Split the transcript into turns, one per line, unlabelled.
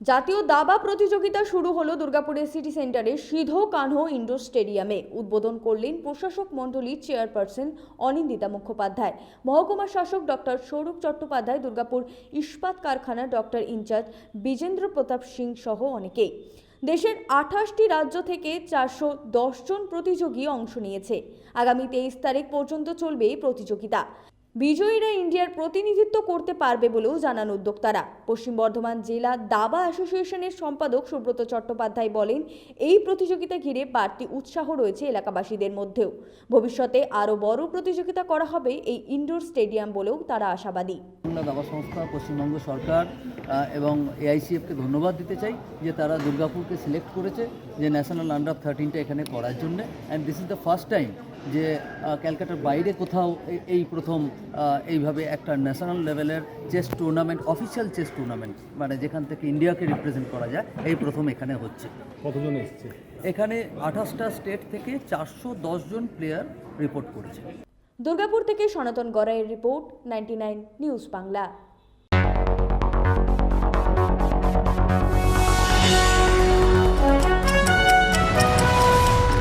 জাতীয় দাবা প্রতিযোগিতা শুরু হলো দুর্গাপুরের সিটি সেন্টারে সিধো কানহো ইন্ডোর স্টেডিয়ামে। উদ্বোধন করলেন প্রশাসক মণ্ডলীর চেয়ারপারসন অনিন্দিতা মুখোপাধ্যায়। মহকুমা শাসক ডক্টর সৌরভ চট্টোপাধ্যায়, দুর্গাপুর ইস্পাত কারখানার doctor in charge Bijendra Pratap Singh সহ অনেকেই। দেশের আঠাশটি রাজ্য থেকে চারশো জন প্রতিযোগী অংশ নিয়েছে। আগামী তেইশ তারিখ পর্যন্ত চলবে এই প্রতিযোগিতা। বিজয়ীরা ইন্ডিয়ার প্রতিনিধিত্ব করতে পারবে বলেও জানান উদ্যোক্তারা। পশ্চিম বর্ধমান জেলা দাবা অ্যাসোসিয়েশনের সম্পাদক সুব্রত চট্টোপাধ্যায় বলেন, এই প্রতিযোগিতা ঘিরে বাড়তি উৎসাহ রয়েছে এলাকাবাসীদের মধ্যেও। ভবিষ্যতে আরও বড় প্রতিযোগিতা করা হবে এই ইনডোর স্টেডিয়াম বলেও তারা আশাবাদী।
দাবা সংস্থা, পশ্চিমবঙ্গ সরকার এবং এআইসিএফকে ধন্যবাদ দিতে চাই যে তারা দুর্গাপুরকে সিলেক্ট করেছে যে ন্যাশনাল আন্ডার থার্টিনটা এখানে করার জন্য। And this is the first time যে ক্যালকাটার বাইরে কোথাও এই প্রথম এইভাবে একটা ন্যাশনাল লেভেলের chess tournament official chess tournament মানে যেখান থেকে ইন্ডিয়াকে রিপ্রেজেন্ট করা যায় এই প্রথম এখানে হচ্ছে।
কতজন এসছে?
এখানে আঠাশটা স্টেট থেকে চারশো দশ জন প্লেয়ার রিপোর্ট করেছে।
দুর্গাপুর থেকে সনাতন গড়াইয়ের রিপোর্ট নাইনটি নিউজ বাংলা